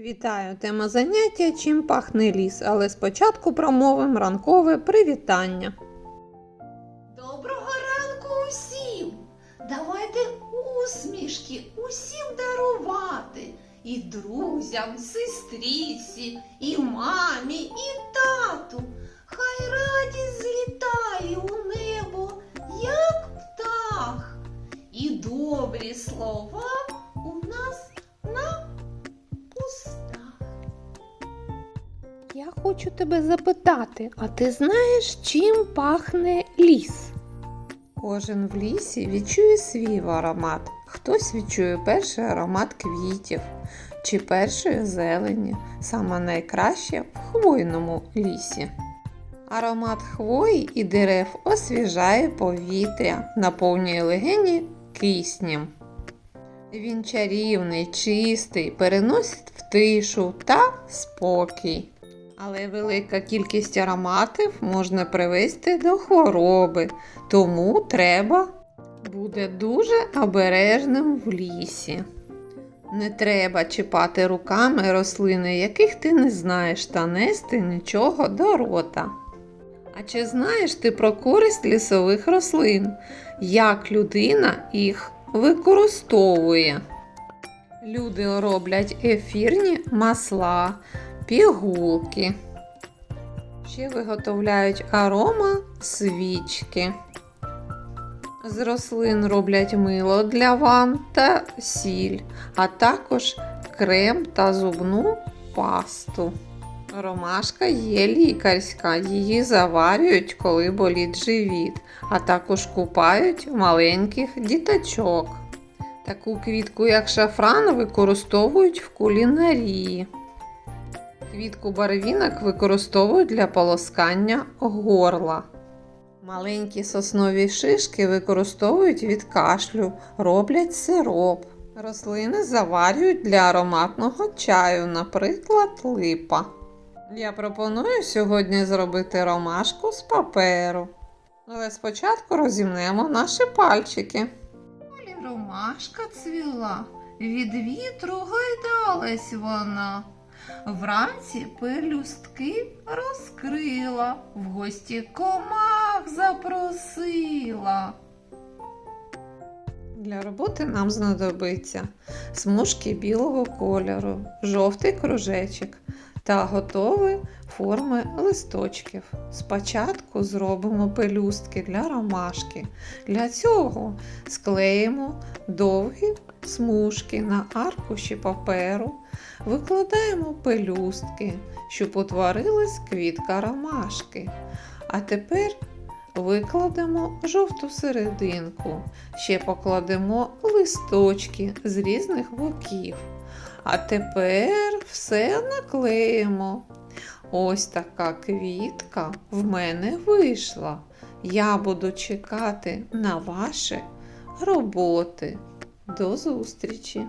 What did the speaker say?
Вітаю! Тема заняття чим пахне ліс, але спочатку промовимо ранкове привітання. Доброго ранку усім! Давайте усмішки усім дарувати. І друзям, сестріці, і мамі, і тату. Хай радість злітає у небо, як птах. І добрі слова Я хочу тебе запитати, а ти знаєш, чим пахне ліс? Кожен в лісі відчує свій аромат. Хтось відчує перший аромат квітів чи першої зелені, саме найкраще в хвойному лісі. Аромат хвої і дерев освіжає повітря, наповнює легені киснем. Він чарівний, чистий, переносить в тишу та спокій. Але велика кількість ароматів можна привести до хвороби, тому треба бути дуже обережним в лісі. Не треба чіпати руками рослини, яких ти не знаєш, та нести нічого до рота. А чи знаєш ти про користь лісових рослин? Як людина їх використовує? Люди роблять ефірні масла, пігулки. Ще виготовляють арома свічки. З рослин роблять мило для ванн та сіль, а також крем та зубну пасту. Ромашка є лікарська, її заварюють, коли болить живіт, а також купають маленьких діточок. Таку квітку, як шафран, використовують в кулінарії. Квітку барвінок використовують для полоскання горла. Маленькі соснові шишки використовують від кашлю, роблять сироп. Рослини заварюють для ароматного чаю, наприклад, липа. Я пропоную сьогодні зробити ромашку з паперу. Але спочатку розімнемо наші пальчики. Ромашка цвіла, від вітру гойдалась вона. Вранці пелюстки розкрила, в гості комах запросила. Для роботи нам знадобиться смужки білого кольору, жовтий кружечок та готові форми листочків. Спочатку зробимо пелюстки для ромашки. Для цього склеїмо довгі смужки на аркуші паперу, викладаємо пелюстки, щоб утворилась квітка ромашки. А тепер Викладемо жовту серединку, ще покладемо листочки з різних боків. А тепер все наклеїмо. Ось така квітка в мене вийшла. Я буду чекати на ваші роботи. До зустрічі!